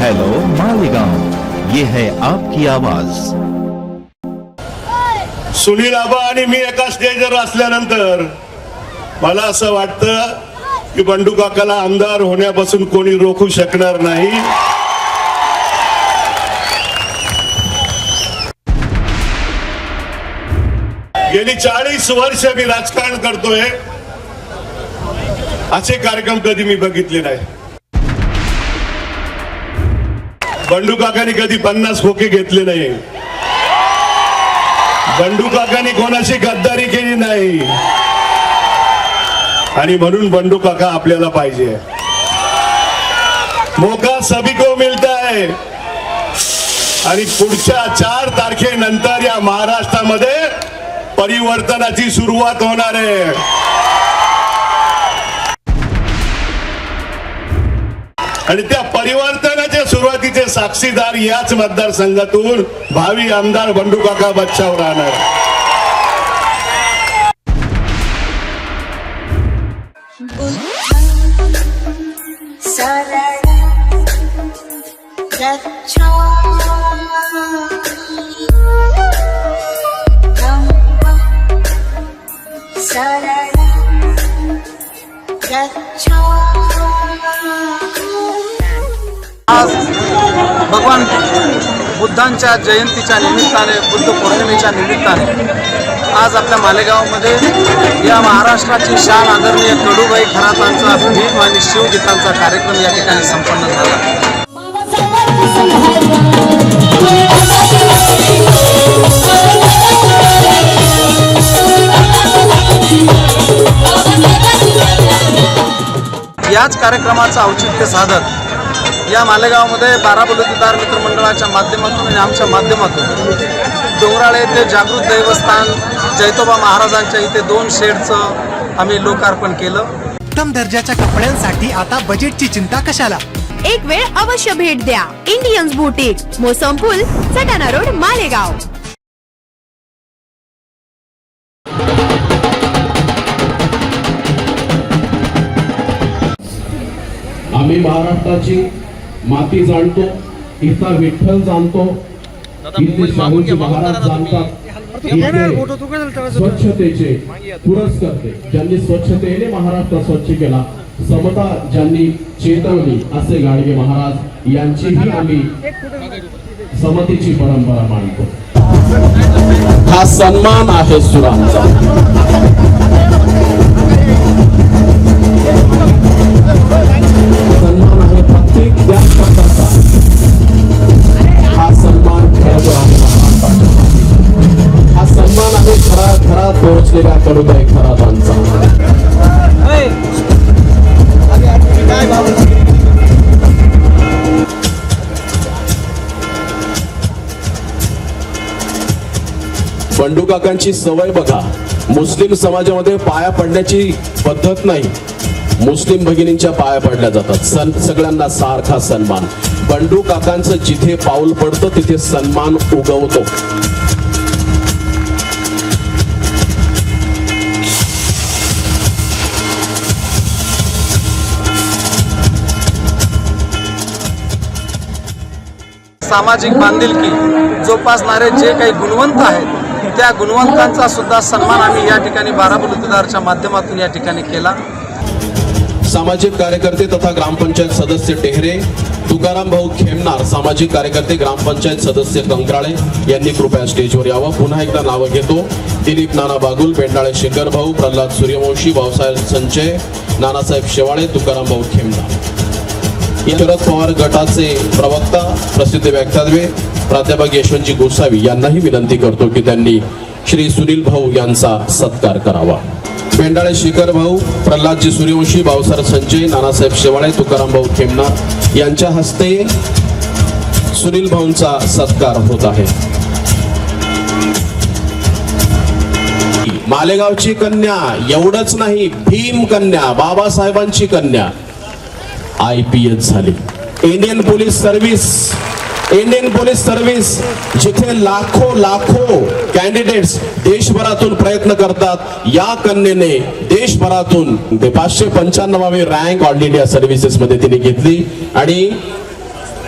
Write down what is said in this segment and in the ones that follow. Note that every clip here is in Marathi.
हेलो मालेगांव ये है आपकी आवाज. सुनील आबा आणि मी एका स्टेजवर असल्यानंतर मला असं वाटतं की बंडू काकाला आमदार होण्यापासून कोणी रोखू शकणार नाही. गेली चाळीस वर्ष मी राजकारण करतोय. असे कार्यक्रम कधी मी बघितले नाही. बंडूकाकांनी कधी पन्नास खोके घेतले नाही. बंडू काकांनी कोणाशी गद्दारी केली नाही. आणि म्हणून बंडू काका आपल्याला पाहिजे. मोका सबिको को मिळता है. आणि पुढच्या चार तारखेनंतर या महाराष्ट्रामध्ये परिवर्तनाची सुरुवात होणार आहे. आणि त्या परिवर्तनाच्या सुरुवातीचे साक्षीदार याच मतदारसंघातून भावी आमदार बंडू काका बच्चाव राहणार सरळ आज भगवान बुद्धांच्या जयंतीच्या निमित्ताने बुद्ध पौर्णिमेच्या निमित्ताने आज आपल्या मालेगावमध्ये या महाराष्ट्राची शान आदरणीय कडूबाई खरातांचा भीम आणि शिवगीतांचा कार्यक्रम या ठिकाणी संपन्न झाला. याच कार्यक्रमाचं औचित्य साधत या मालेगावमध्ये बारा बलुतेदार मित्रमंडळाच्या माध्यमातून आणि आमच्या माध्यमातून डोंगराळे येथे जागृत देवस्थान जैतोबा महाराजांच्या इथे दोन शेडचं आम्ही लोकार्पण केलं. उत्तम दर्जाच्या कपड्यांसाठी आता बजेटची चिंता कशाला? एक वेळ अवश्य भेट द्या. इंडियन्स बुटीक मोसम पूल सटाणा रोड मालेगाव. आम्ही महाराष्ट्राची माती जाणतो इथला विठ्ठल जाणतो. इथले शाहूजी महाराज जाणतात. स्वच्छतेचे पुरस्कर्ते ज्यांनी स्वच्छतेने महाराष्ट्र स्वच्छ केला समता ज्यांनी चेतवली असे गाडगे महाराज यांचीही आम्ही समतेची परंपरा मानतो हा सन्मान आहे सुरांचा. प्रत्येक व्यासपीठाचा हा सन्मान खरं आहे महाराष्ट्राचा हा सन्मान आहे खरा घरात पोहोचलेल्या कडुबाई खराबांचा बंडू काकांची सवय बघा. मुस्लिम समाजामध्ये पाया पडण्याची पद्धत नाही. मुस्लिम भगिनींच्या पाया पडल्या जातात. सण सगळ्यांना सारखा सन्मान. बंडू काकांचं जिथे पाऊल पडतं तिथे सन्मान उगवतो. सामाजिक बांधिलकी जोपासणारे जे काही गुणवंत आहेत त्या गुणवंतांचा सुद्धा सन्मान आम्ही या ठिकाणी बारा बलुतेदारच्या माध्यमातून या ठिकाणी केला. सामाजिक कार्यकर्ते तथा ग्रामपंचायत सदस्य टेहरे तुकाराम भाऊ खेमनार सामाजिक कार्यकर्ते ग्रामपंचायत सदस्य कंकराळे यांनी कृपया स्टेजवर यावं. पुन्हा एकदा नावं घेतो. दिलीप नाना बागुल पेंडाळे शेखर भाऊ प्रल्हाद सूर्यवंशी भाऊसाहेब संचय नानासाहेब शेवाळे तुकाराम भाऊ खेमनार. शरद पवार गटाचे प्रवक्ता प्रसिद्ध व्यक्तव्ये प्राध्यापक यशवंतजी गोसावी यांनाही विनंती करतो की त्यांनी श्री सुनील भाऊ यांचा सत्कार करावा. पेंडाळे शेखर भाऊ प्रल्हादजी सूर्यवंशी भाऊसर संजय नानासाहेब शेवाळे तुकाराम भाऊ खेमनार यांच्या हस्ते सुनील भाऊंचा सत्कार होत आहे. मालेगावची कन्या एवढंच नाही भीम कन्या बाबासाहेबांची कन्या आय पी एस झाली. Indian police service Indian police service जिथे लाखो लाखो कॅन्डिडेट्स देशभरातून प्रयत्न करतात या कन्येने देशभरातून ते पाचशे पंच्याण्णवावी रँक ऑल इंडिया सर्व्हिसेस मध्ये तिने घेतली. आणि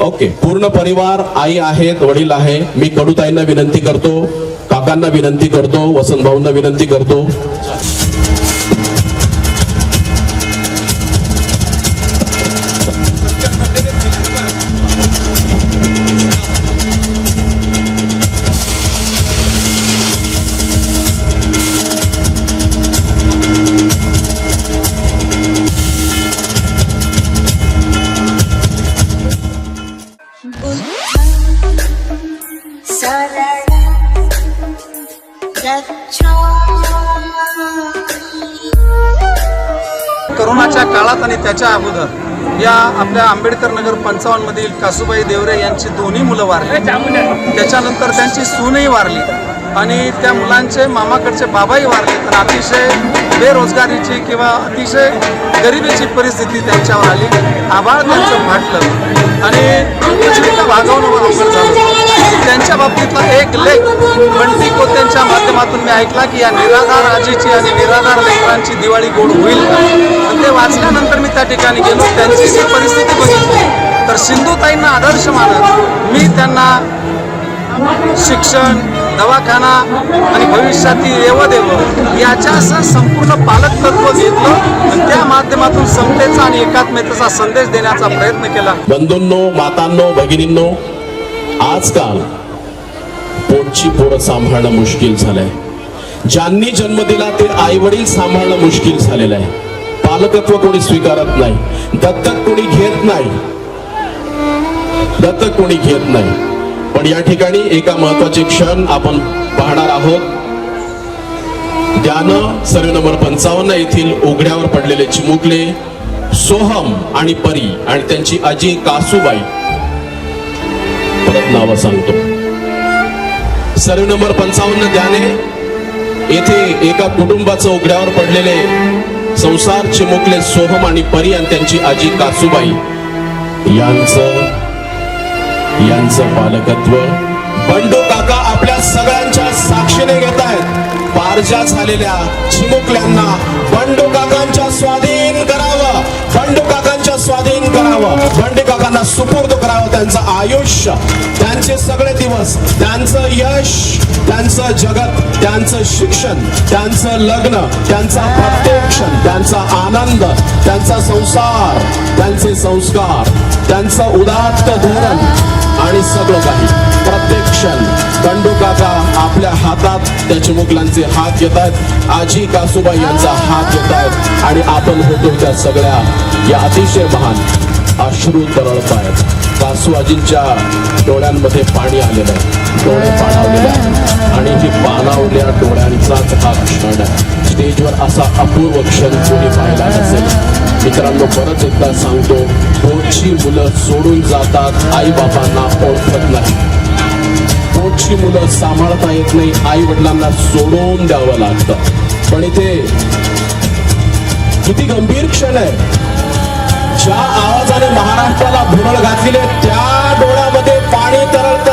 ओके पूर्ण परिवार आई आहेत वडील आहे. मी कडूताईंना विनंती करतो काकांना विनंती करतो वसंत भाऊंना विनंती करतो. या आपल्या आंबेडकर नगर पंचावन्न मधील कासूबाई देवरे यांची दोन्ही मुलं वारली. त्याच्यानंतर त्यांची सूनही वारली. आणि त्या मुलांचे मामाकडचे बाबाही वारले तर अतिशय बेरोजगारीची किंवा अतिशय गरिबीची परिस्थिती त्यांच्यावर आली. आभाळ त्यांचं फाटलं आणि पृथ्वीला भागवणं अवघड झालं. त्यांच्या बाबतीतला एक लेख बंटी कोत्यांच्या माध्यमातून मी ऐकला की या निराधार आजीची आणि निराधार लेकरांची दिवाळी गोड होईल आणि ते वाचल्यानंतर मी त्या ठिकाणी गेलो. त्यांची जी परिस्थिती बघितली तर सिंधुताईंना आदर्श मानत मी त्यांना शिक्षण दवाखाना आणि भविष्यातील देवदेव असं संपूर्ण पालक तत्व घेतलं आणि त्या माध्यमातून समतेचा आणि एकात्मतेचा संदेश देण्याचा प्रयत्न केला. बंधूंनो मातांनो भगिनींनो आजकाल पोटची पोरं सांभाळणं मुश्किल झालंय. ज्यांनी जन्म दिला ते आई वडील सांभाळणं मुश्किल झालेलं आहे. पालकत्व कोणी स्वीकारत नाही दत्तक कोणी घेत नाही. दत्तक कोणी घेत नाही. पण या ठिकाणी एका महत्त्वाचे क्षण आपण पाहणार आहोत. ध्यान सर्व नंबर पंचावन्न येथील उघड्यावर पडलेले चिमुकले सोहम आणि परी आणि त्यांची आजी कासूबाई. परत नावं सांगतो. सर्व नंबर पंचावन्न ध्याने येथे एका कुटुंबाचं उघड्यावर पडलेले संसार चिमुकले सोहम आणि परी आणि त्यांची आजी कासूबाई यांचं यांचं पालकत्व बंडू काका आपल्या सगळ्यांच्या साक्षीने घेत आहेत. पारजा झालेल्या चिमुकल्यांना बंडू काकांच्या स्वाधीन करावं. बंडू काकांच्या स्वाधीन करावं. बंडू काकांना सुपूर्द करावं त्यांचं आयुष्य. त्यांचे सगळे दिवस त्यांचं यश त्यांचं जगत त्यांचं शिक्षण त्यांचं लग्न त्यांचा प्रत्येक क्षण त्यांचा आनंद त्यांचा संसार त्यांचे संस्कार त्यांचं उदात्त धोरण. आणि सगळं काही प्रत्येक क्षण बंडू काका आपल्या हातात त्या चिमुकलांचे हात घेत आहेत. आजी कासूबाई यांचा हात घेत आहेत. आणि आपण होतो त्या सगळ्या. या अतिशय महान अश्रू तरळत सासू आजींच्या डोळ्यांमध्ये पाणी आलेलं आहे. डोळे पाणावलेले आणि ही पाणावल्या डोळ्यांचाच हा क्षण आहे. स्टेजवर असा अपूर्व क्षण कोणी पाहिला नसेल. मित्रांनो परत एकदा सांगतो पोटची मुलं सोडून जातात आई बाबांना ओळखत नाही. पोटची मुलं सांभाळता येत नाही आई वडिलांना सोडून द्यावं लागतं. पण इथे किती गंभीर क्षण आहे. ज्या आवाजाने महाराष्ट्राला भुरळ घातलेले त्या डोळ्यामध्ये पाणी तरळत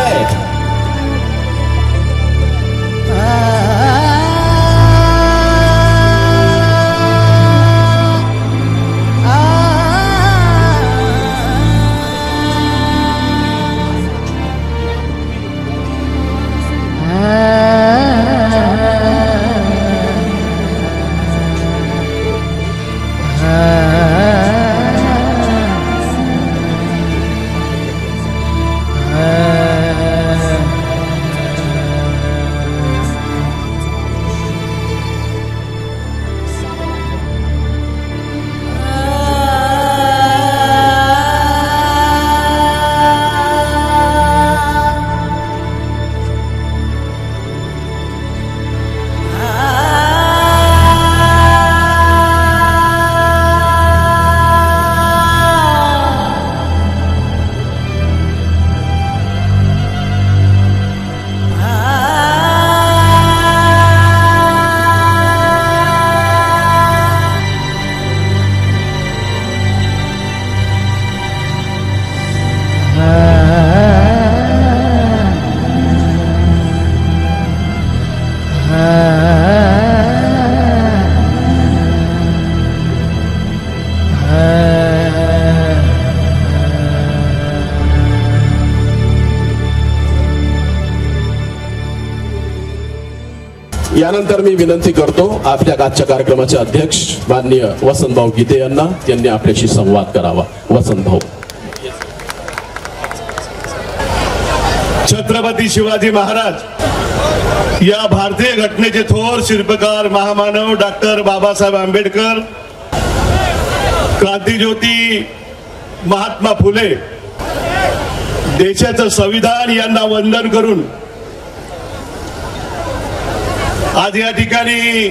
यानंतर मी विनंती करतो आपल्या आजच्या कार्यक्रमाचे अध्यक्ष माननीय वसंतभाऊ गीते यांना त्यांनी आपल्याशी संवाद करावा. वसंतभाऊ. छत्रपती शिवाजी महाराज या भारतीय घटनेचे थोर शिल्पकार महामानव डॉक्टर बाबासाहेब आंबेडकर क्रांतीज्योती महात्मा फुले देशाचं संविधान यांना वंदन करून आज या ठिकाणी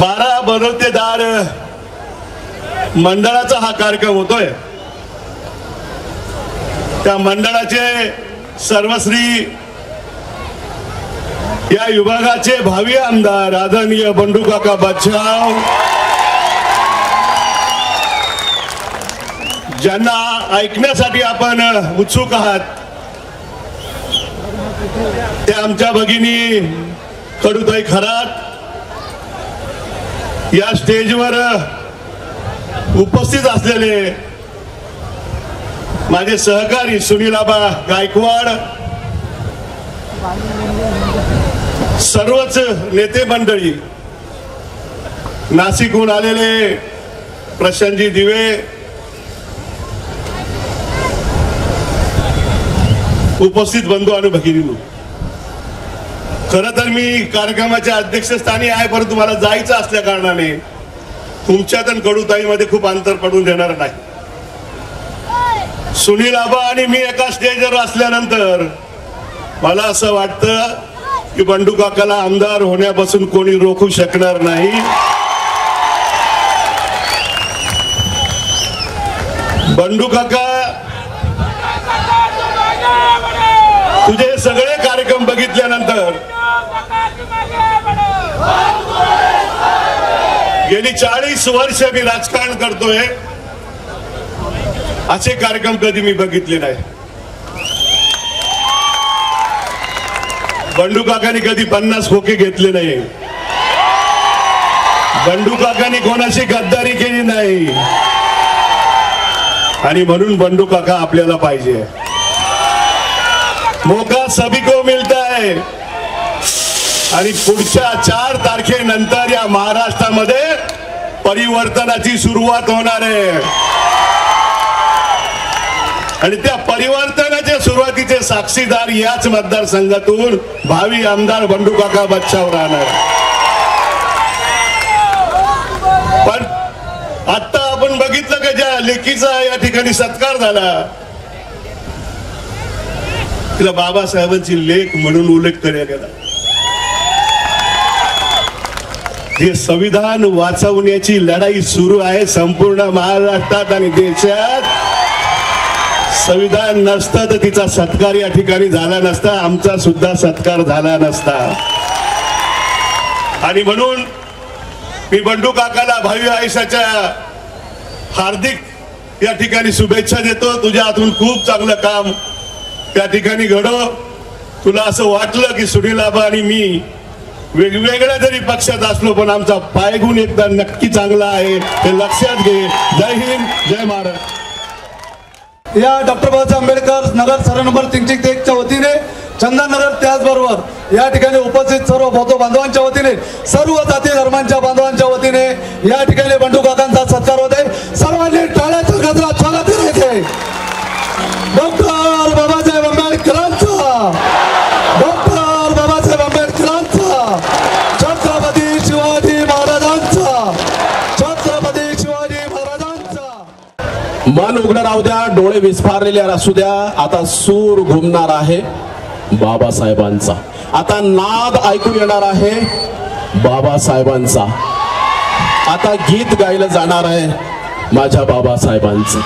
बारा बरोतेदार मंडळाचा हा कार्यक्रम होतोय. त्या मंडळाचे सर्वश्री या विभागाचे भावी आमदार आदरणीय बंडू काका बादशाव ज्यांना ऐकण्यासाठी आपण उत्सुक आहात. ते आमच्या भगिनी कडुताई खरात या स्टेजवर उपस्थित असलेले माझे सहकारी सुनीलाबा गायकवाड सर्वच नेते मंडळी नाशिकहून आलेले प्रशांतजी दिवे उपस्थित बंधू आणि भगिनी खर तर मी कार्यक्रमाच्या अध्यक्षस्थानी आहे परंतु मला जायचं असल्या कारणाने तुमच्यात आणि कडूताईमध्ये खूप अंतर पडून देणार नाही. सुनील आबा आणि मी एका स्टेजवर असल्यानंतर मला असं वाटतं की बंडू काकाला आमदार होण्यापासून कोणी रोखू शकणार नाही. बंडू काका तुझे सगळे कार्यक्रम बघितल्यानंतर गेली चाळीस वर्ष मी राजकारण करतोय. असे कार्यक्रम कधी मी बघितले नाही. बंडू काकांनी कधी पन्नास खोके घेतले नाही. बंडू काकांनी कोणाशी गद्दारी केली नाही. आणि म्हणून बंडू काका आपल्याला पाहिजे. मोका सभी को मिलता है। आणि पुढच्या चार तारखेनंतर या महाराष्ट्रामध्ये परिवर्तनाची सुरुवात होणार आहे. आणि त्या परिवर्तनाच्या सुरुवातीचे साक्षीदार याच मतदारसंघातून भावी आमदार बंडू काका बच्चाव राहणार. पण आता आपण बघितलं का ज्या लेखीचा या ठिकाणी सत्कार झाला तिला बाबासाहेबांची लेख म्हणून उल्लेख करण्यात गेला हे संविधान वाचवण्याची लढाई सुरू आहे संपूर्ण महाराष्ट्रात आणि देशात. संविधान नसतं तर तिचा सत्कार या ठिकाणी झाला नसता आमचा सुद्धा सत्कार झाला नसता. आणि म्हणून मी बंडू काकाला भावी आयुष्याच्या हार्दिक या ठिकाणी शुभेच्छा देतो. तुझ्या हातून खूप चांगलं काम त्या ठिकाणी घडव. तुला असं वाटलं की सुनील आबा आणि मी वेगवेगळ्या जरी पक्षात असलो पण आमचा पायगुण एकदा नक्की चांगला आहे हे लक्षात घे. जय हिंद जय महाराज या डॉक्टर बाबासाहेब आंबेडकर नगर सर्व नंबर तीनशे एकच्या वतीने चंदननगर त्याचबरोबर या ठिकाणी उपस्थित सर्व बौद्ध बांधवांच्या वतीने सर्व जाती धर्मांच्या बांधवांच्या वतीने या ठिकाणी बंडू काकांचा सत्कार होते सर्वांनी टाळ्याचा गजरा स्वागत येते डॉक्टर मन उघडं राहू द्या डोळे विस्फारलेले असू द्या. आता सूर घुमणार आहे बाबासाहेबांचा. आता नाद ऐकून येणार आहे बाबासाहेबांचा. आता गीत गायलं जाणार आहे माझ्या बाबासाहेबांचं.